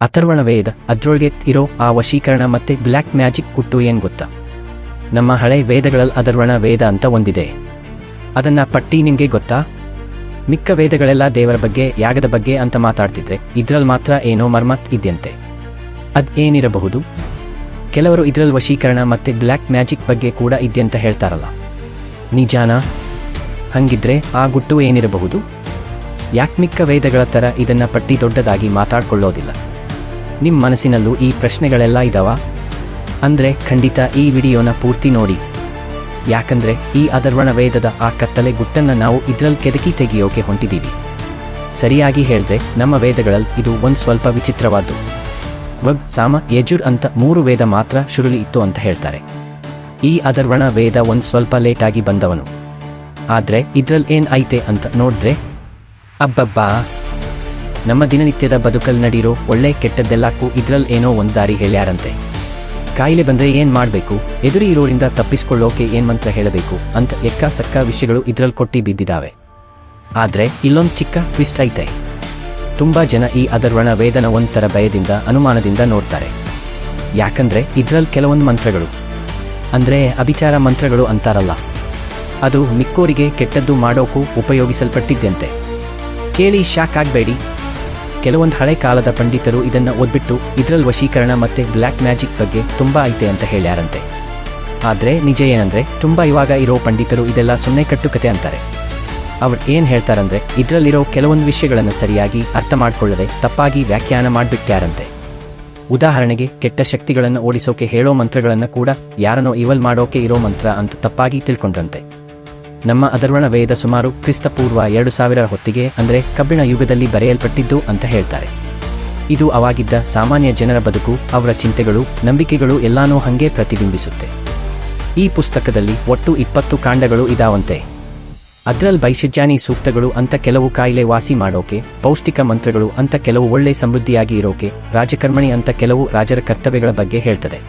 ಅಥರ್ವಣ ವೇದ ಅದ್ರೊಳಗೆ ಇರೋ ಆ ವಶೀಕರಣ ಮತ್ತೆ ಬ್ಲ್ಯಾಕ್ ಮ್ಯಾಜಿಕ್ ಕುಟ್ಟು ಏನ್ ಗೊತ್ತಾ? ನಮ್ಮ ಹಳೆ ವೇದಗಳಲ್ಲಿ ಅದರ್ವಣ ವೇದ ಅಂತ ಒಂದಿದೆ. ಅದನ್ನ ಪಟ್ಟಿ ನಿಮಗೆ ಗೊತ್ತಾ? ಮಿಕ್ಕ ವೇದಗಳೆಲ್ಲ ದೇವರ ಬಗ್ಗೆ, ಯಾಗದ ಬಗ್ಗೆ ಅಂತ ಮಾತಾಡ್ತಿದ್ರೆ ಇದ್ರಲ್ಲಿ ಮಾತ್ರ ಏನೋ ಮರ್ಮತ್ ಇದೆಯಂತೆ. ಅದ್ ಏನಿರಬಹುದು? ಕೆಲವರು ಇದ್ರಲ್ಲಿ ವಶೀಕರಣ ಮತ್ತೆ ಬ್ಲ್ಯಾಕ್ ಮ್ಯಾಜಿಕ್ ಬಗ್ಗೆ ಕೂಡ ಇದ್ಯಂತ ಹೇಳ್ತಾರಲ್ಲ. ನಿಜಾನ? ಹಂಗಿದ್ರೆ ಆ ಗುಟ್ಟು ಏನಿರಬಹುದು? ಯಾಕ್ಮಿಕ್ಕ ವೇದಗಳ ಥರ ಇದನ್ನ ಪಟ್ಟಿ ದೊಡ್ಡದಾಗಿ ಮಾತಾಡ್ಕೊಳ್ಳೋದಿಲ್ಲ? ನಿಮ್ಮ ಮನಸ್ಸಿನಲ್ಲೂ ಈ ಪ್ರಶ್ನೆಗಳೆಲ್ಲ ಇದಾವ? ಅಂದರೆ ಖಂಡಿತ ಈ ವಿಡಿಯೋನ ಪೂರ್ತಿ ನೋಡಿ. ಯಾಕಂದ್ರೆ ಈ ಅದರ್ವಣ ವೇದದ ಆ ಕತ್ತಲೆ ಗುಟ್ಟನ್ನು ನಾವು ಇದರಲ್ಲಿ ಕೆದಕಿ ತೆಗೆಯೋಕೆ ಹೊಂಟಿದ್ದೀವಿ ಸರಿಯಾಗಿ ಹೇಳಿದೆ, ನಮ್ಮ ವೇದಗಳಲ್ಲಿ ಇದು ಒಂದು ಸ್ವಲ್ಪ ವಿಚಿತ್ರವಾದ್ದು. ವಗ್ ಸಾಮ ಯಜುರ್ ಅಂತ ಮೂರು ವೇದ ಮಾತ್ರ ಶುರುಳಿ ಇತ್ತು ಅಂತ ಹೇಳ್ತಾರೆ. ಈ ಅದರ್ವಣ ವೇದ ಒಂದು ಸ್ವಲ್ಪ ಲೇಟಾಗಿ ಬಂದವನು. ಆದರೆ ಇದ್ರಲ್ಲಿ ಏನು ಐತೆ ಅಂತ ನೋಡಿದ್ರೆ? ಅಬ್ಬಬ್ಬಾ! ನಮ್ಮ ದಿನನಿತ್ಯದ ಬದುಕಲ್ಲಿ ನಡೀರೋ ಒಳ್ಳೆ ಕೆಟ್ಟದ್ದೆಲ್ಲಕ್ಕೂ ಇದ್ರಲ್ಲಿ ಏನೋ ಒಂದು ದಾರಿ ಹೇಳ್ಯಾರಂತೆ. ಕಾಯಿಲೆ ಬಂದರೆ ಏನು ಮಾಡಬೇಕು? ಎದುರಿ ಇರೋರಿಂದ ತಪ್ಪಿಸ್ಕೊಳ್ಳೋಕೆ ಏನ್ ಮಂತ್ರ ಹೇಳಬೇಕು? ಅಂತ ಎಕ್ಕ ಸಕ್ಕ ವಿಷಯಗಳು ಇದ್ರಲ್ಲಿ ಕೊಟ್ಟಿ ಬಿದ್ದಿದಾವೆ. ಆದರೆ, ಇಲ್ಲೊಂದು ಚಿಕ್ಕ ಟ್ವಿಸ್ಟ್ ಐತೆ. ತುಂಬ ಜನ ಈ ಅದರ್ವಣ ವೇದನ ಒಂಥರ ಭಯದಿಂದ, ಅನುಮಾನದಿಂದ ನೋಡ್ತಾರೆ. ಯಾಕಂದ್ರೆ ಇದ್ರಲ್ಲಿ ಕೆಲವೊಂದು ಮಂತ್ರಗಳು. ಅಂದ್ರೆ, ಅಭಿಚಾರ ಮಂತ್ರಗಳು ಅಂತಾರಲ್ಲ. ಅದು ಮಿಕ್ಕೋರಿಗೆ ಕೆಟ್ಟದ್ದು ಮಾಡೋಕ್ಕೂ ಉಪಯೋಗಿಸಲ್ಪಟ್ಟಿದ್ದಂತೆ. ಕೇಳಿ ಶಾಕ್ ಆಗಬೇಡಿ. ಕೆಲವೊಂದು ಹಳೆ ಕಾಲದ ಪಂಡಿತರು ಇದನ್ನ ಓದ್ಬಿಟ್ಟು ಇದ್ರಲ್ಲಿ ವಶೀಕರಣ ಮತ್ತೆ ಬ್ಲ್ಯಾಕ್ ಮ್ಯಾಜಿಕ್ ಬಗ್ಗೆ ತುಂಬಾ ಐತೆ ಅಂತ ಹೇಳ್ಯಾರಂತೆ. ಆದ್ರೆ ನಿಜ ಏನಂದ್ರೆ ತುಂಬಾ ಇವಾಗ ಇರೋ ಪಂಡಿತರು ಇದೆಲ್ಲ ಸುಮ್ಮನೆ ಕಟ್ಟುಕತೆ ಅಂತಾರೆ. ಅವ್ರು ಏನ್ ಹೇಳ್ತಾರಂದ್ರೆ ಇದ್ರಲ್ಲಿರೋ ಕೆಲವೊಂದು ವಿಷಯಗಳನ್ನು ಸರಿಯಾಗಿ ಅರ್ಥ ಮಾಡ್ಕೊಳ್ಳದೆ ತಪ್ಪಾಗಿ ವ್ಯಾಖ್ಯಾನ ಮಾಡ್ಬಿಟ್ಟ್ಯಾರಂತೆ ಉದಾಹರಣೆಗೆ ಕೆಟ್ಟ ಶಕ್ತಿಗಳನ್ನು ಓಡಿಸೋಕೆ ಹೇಳೋ ಮಂತ್ರಗಳನ್ನು ಕೂಡ ಯಾರನೋ ಇವಲ್ ಮಾಡೋಕೆ ಇರೋ ಮಂತ್ರ ಅಂತ ತಪ್ಪಾಗಿ ತಿಳ್ಕೊಂಡ್ರಂತೆ. ನಮ್ಮ ಅದರ್ವಣ ವೇದ ಸುಮಾರು ಕ್ರಿಸ್ತಪೂರ್ವ ಎರಡು ಸಾವಿರ ಹೊತ್ತಿಗೆ, ಅಂದರೆ ಕಬ್ಬಿಣ ಯುಗದಲ್ಲಿ ಬರೆಯಲ್ಪಟ್ಟಿದ್ದು ಅಂತ ಹೇಳ್ತಾರೆ. ಇದು ಅವಾಗಿದ್ದ ಸಾಮಾನ್ಯ ಜನರ ಬದುಕು, ಅವರ ಚಿಂತೆಗಳು, ನಂಬಿಕೆಗಳು ಎಲ್ಲಾನೂ ಹಂಗೆ ಪ್ರತಿಬಿಂಬಿಸುತ್ತೆ. ಈ ಪುಸ್ತಕದಲ್ಲಿ ಒಟ್ಟು ಇಪ್ಪತ್ತು ಕಾಂಡಗಳು ಇದಾವಂತೆ. ಅದ್ರಲ್ ಬೈಷಜಾನಿ ಸೂಕ್ತಗಳು ಅಂತ ಕೆಲವು ಕಾಯಿಲೆ ವಾಸಿ ಮಾಡೋಕೆ, ಪೌಷ್ಟಿಕ ಮಂತ್ರಗಳು ಅಂತ ಕೆಲವು ಒಳ್ಳೆ ಸಮೃದ್ಧಿಯಾಗಿ ಇರೋಕೆ, ರಾಜಕರ್ಮಣಿ ಅಂತ ಕೆಲವು ರಾಜರ ಕರ್ತವ್ಯಗಳ ಬಗ್ಗೆ ಹೇಳ್ತದೆ.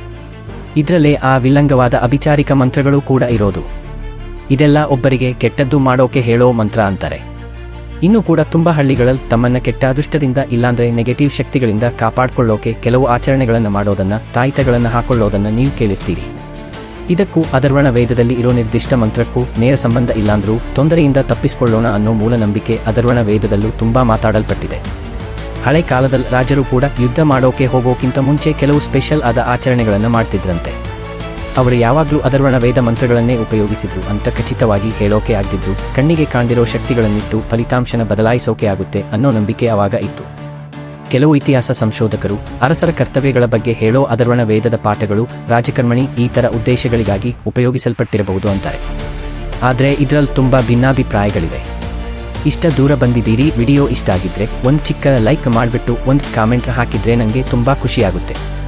ಇದರಲ್ಲೇ ಆ ವಿಲಂಗವಾದ ಅಭಿಚಾರಿಕ ಮಂತ್ರಗಳು ಕೂಡ ಇರೋದು. ಇದೆಲ್ಲ ಒಬ್ಬರಿಗೆ ಕೆಟ್ಟದ್ದು ಮಾಡೋಕೆ ಹೇಳೋ ಮಂತ್ರ ಅಂತಾರೆ. ಇನ್ನು ಕೂಡ ತುಂಬ ಹಳ್ಳಿಗಳಲ್ಲಿ ತಮ್ಮನ್ನ ಕೆಟ್ಟ ಅದೃಷ್ಟದಿಂದ ಇಲ್ಲಾಂದ್ರೆ ನೆಗೆಟಿವ್ ಶಕ್ತಿಗಳಿಂದ ಕಾಪಾಡಿಕೊಳ್ಳೋಕೆ ಕೆಲವು ಆಚರಣೆಗಳನ್ನು ಮಾಡೋದನ್ನು, ತಾಯಿತಗಳನ್ನು ಹಾಕೊಳ್ಳೋದನ್ನು ನೀವು ಕೇಳಿರ್ತೀರಿ. ಇದಕ್ಕೂ ಅದರ್ವಣ ವೇದದಲ್ಲಿ ಇರೋ ನಿರ್ದಿಷ್ಟ ಮಂತ್ರಕ್ಕೂ ನೇರ ಸಂಬಂಧ ಇಲ್ಲಾಂದ್ರೂ ತೊಂದರೆಯಿಂದ ತಪ್ಪಿಸಿಕೊಳ್ಳೋಣ ಅನ್ನೋ ಮೂಲನಂಬಿಕೆ ಅದರ್ವಣ ವೇದದಲ್ಲೂ ತುಂಬಾ ಮಾತಾಡಲ್ಪಟ್ಟಿದೆ. ಹಳೆ ಕಾಲದಲ್ಲಿ ರಾಜರು ಕೂಡ ಯುದ್ಧ ಮಾಡೋಕೆ ಹೋಗೋಕ್ಕಿಂತ ಮುಂಚೆ ಕೆಲವು ಸ್ಪೆಷಲ್ ಆದ ಆಚರಣೆಗಳನ್ನು ಮಾಡ್ತಿದ್ರಂತೆ. ಅವರು ಯಾವಾಗಲೂ ಅದರ್ವಣ ವೇದ ಮಂತ್ರಗಳನ್ನೇ ಉಪಯೋಗಿಸಿದ್ರು ಅಂತ ಖಚಿತವಾಗಿ ಹೇಳೋಕೆ ಆಗಿದ್ರು ಕಣ್ಣಿಗೆ ಕಾಣ್ದಿರೋ ಶಕ್ತಿಗಳನ್ನಿಟ್ಟು ಫಲಿತಾಂಶನ ಬದಲಾಯಿಸೋಕೆ ಆಗುತ್ತೆ ಅನ್ನೋ ನಂಬಿಕೆ ಆವಾಗ ಇತ್ತು. ಕೆಲವು ಇತಿಹಾಸ ಸಂಶೋಧಕರು, ಅರಸರ ಕರ್ತವ್ಯಗಳ ಬಗ್ಗೆ ಹೇಳೋ ಅದರ್ವಣ ವೇದದ ಪಾಠಗಳು ರಾಜಕರ್ಮಣಿ ಈ ಥರ ಉದ್ದೇಶಗಳಿಗಾಗಿ ಉಪಯೋಗಿಸಲ್ಪಟ್ಟಿರಬಹುದು ಅಂತಾರೆ. ಆದರೆ ಇದರಲ್ಲಿ ತುಂಬ ಭಿನ್ನಾಭಿಪ್ರಾಯಗಳಿವೆ. ಇಷ್ಟ ದೂರ ಬಂದಿದ್ದೀರಿ, ವಿಡಿಯೋ ಇಷ್ಟ ಆಗಿದ್ರೆ ಒಂದು ಚಿಕ್ಕ ಲೈಕ್ ಮಾಡಿಬಿಟ್ಟು ಒಂದು ಕಾಮೆಂಟ್ ಹಾಕಿದ್ರೆ ನನಗೆ ತುಂಬಾ ಖುಷಿಯಾಗುತ್ತೆ.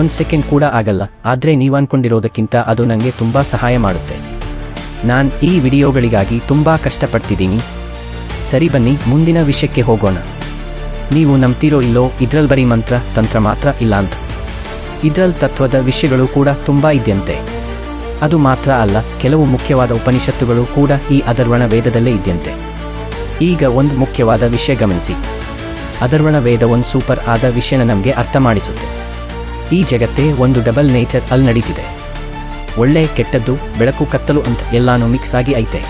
ಒಂದು ಸೆಕೆಂಡ್ ಕೂಡ ಆಗಲ್ಲ, ಆದರೆ ನೀವು ಅನ್ಕೊಂಡಿರೋದಕ್ಕಿಂತ ಅದು ನನಗೆ ತುಂಬಾ ಸಹಾಯ ಮಾಡುತ್ತೆ. ನಾನು ಈ ವಿಡಿಯೋಗಳಿಗಾಗಿ ತುಂಬಾ ಕಷ್ಟಪಡ್ತಿದ್ದೀನಿ. ಸರಿ ಬನ್ನಿ, ಮುಂದಿನ ವಿಷಯಕ್ಕೆ ಹೋಗೋಣ. ನೀವು ನಂಬ್ತಿರೋ ಇಲ್ಲೋ ಇದ್ರಲ್ಲಿ ಬರೀ ಮಂತ್ರ, ತಂತ್ರ ಮಾತ್ರ ಇಲ್ಲ ಅಂತ. ಇದ್ರಲ್ಲಿ ತತ್ವದ ವಿಷಯಗಳು ಕೂಡ ತುಂಬಾ ಇದೆಯಂತೆ. ಅದು ಮಾತ್ರ ಅಲ್ಲ, ಕೆಲವು ಮುಖ್ಯವಾದ ಉಪನಿಷತ್ತುಗಳು ಕೂಡ ಈ ಅದರ್ವಣ ವೇದದಲ್ಲೇ ಇದೆಯಂತೆ. ಈಗ ಒಂದು ಮುಖ್ಯವಾದ ವಿಷಯ ಗಮನಿಸಿ. ಅದರ್ವಣ ವೇದ ಒಂದು ಸೂಪರ್ ಆದ ವಿಷಯನ ನಮಗೆ ಅರ್ಥ ಮಾಡಿಸುತ್ತೆ. ಈ ಜಗತ್ತೇ ಒಂದು ಡಬಲ್ ನೇಚರ್ ಅಲ್ಲಿ ನಡೀತಿದೆ. ಒಳ್ಳೆ, ಕೆಟ್ಟದ್ದು, ಬೆಳಕು, ಕತ್ತಲು ಅಂತ ಎಲ್ಲಾನು ಮಿಕ್ಸ್ ಆಗಿ ಐತೆ.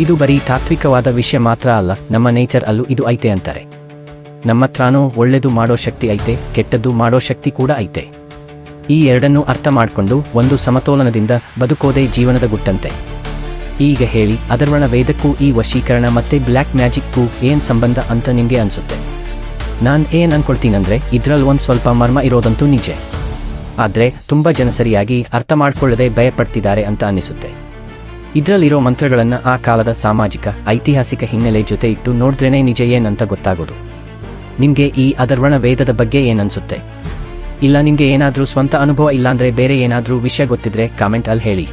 ಇದು ಬರೀ ತಾತ್ವಿಕವಾದ ವಿಷಯ ಮಾತ್ರ ಅಲ್ಲ, ನಮ್ಮ ನೇಚರ್ ಅಲ್ಲೂ ಇದು ಐತೆ ಅಂತಾರೆ. ನಮ್ಮತ್ರಾನೂ ಒಳ್ಳೆದು ಮಾಡೋ ಶಕ್ತಿ ಐತೆ, ಕೆಟ್ಟದ್ದು ಮಾಡೋ ಶಕ್ತಿ ಕೂಡ ಐತೆ. ಈ ಎರಡನ್ನೂ ಅರ್ಥ ಮಾಡಿಕೊಂಡು ಒಂದು ಸಮತೋಲನದಿಂದ ಬದುಕೋದೇ ಜೀವನದ ಗುಟ್ಟಂತೆ. ಈಗ ಹೇಳಿ, ಅದರ್ವಣ ವೇದಕ್ಕೂ ಈ ವಶೀಕರಣ ಮತ್ತೆ ಬ್ಲ್ಯಾಕ್ ಮ್ಯಾಜಿಕ್ಗೂ ಏನು ಸಂಬಂಧ ಅಂತ ನಿಮಗೆ ಅನ್ಸುತ್ತೆ? ನಾನ್ ಏನ್ ಅನ್ಕೊಳ್ತೀನಂದ್ರೆ ಇದ್ರಲ್ಲಿ ಒಂದು ಸ್ವಲ್ಪ ಮರ್ಮ ಇರೋದಂತೂ ನಿಜ. ಆದ್ರೆ, ತುಂಬಾ ಜನ ಸರಿಯಾಗಿ ಅರ್ಥ ಮಾಡ್ಕೊಳ್ಳದೆ ಭಯಪಡ್ತಿದ್ದಾರೆ ಅಂತ ಅನಿಸುತ್ತೆ ಇದರಲ್ಲಿರೋ ಮಂತ್ರಗಳನ್ನ ಆ ಕಾಲದ ಸಾಮಾಜಿಕ, ಐತಿಹಾಸಿಕ ಹಿನ್ನೆಲೆ ಜೊತೆ ಇಟ್ಟು ನೋಡಿದ್ರೇನೆ ನಿಜ ಏನಂತ ಗೊತ್ತಾಗೋದು. ನಿಮಗೆ ಈ ಅದರ್ವಣ ವೇದದ ಬಗ್ಗೆ ಏನನ್ಸುತ್ತೆ ಇಲ್ಲ ನಿಮಗೆ ಏನಾದ್ರೂ ಸ್ವಂತ ಅನುಭವ ಇಲ್ಲಾಂದ್ರೆ ಬೇರೆ ಏನಾದ್ರೂ ವಿಷಯ ಗೊತ್ತಿದ್ರೆ ಕಾಮೆಂಟ್ ಅಲ್ಲಿ ಹೇಳಿ.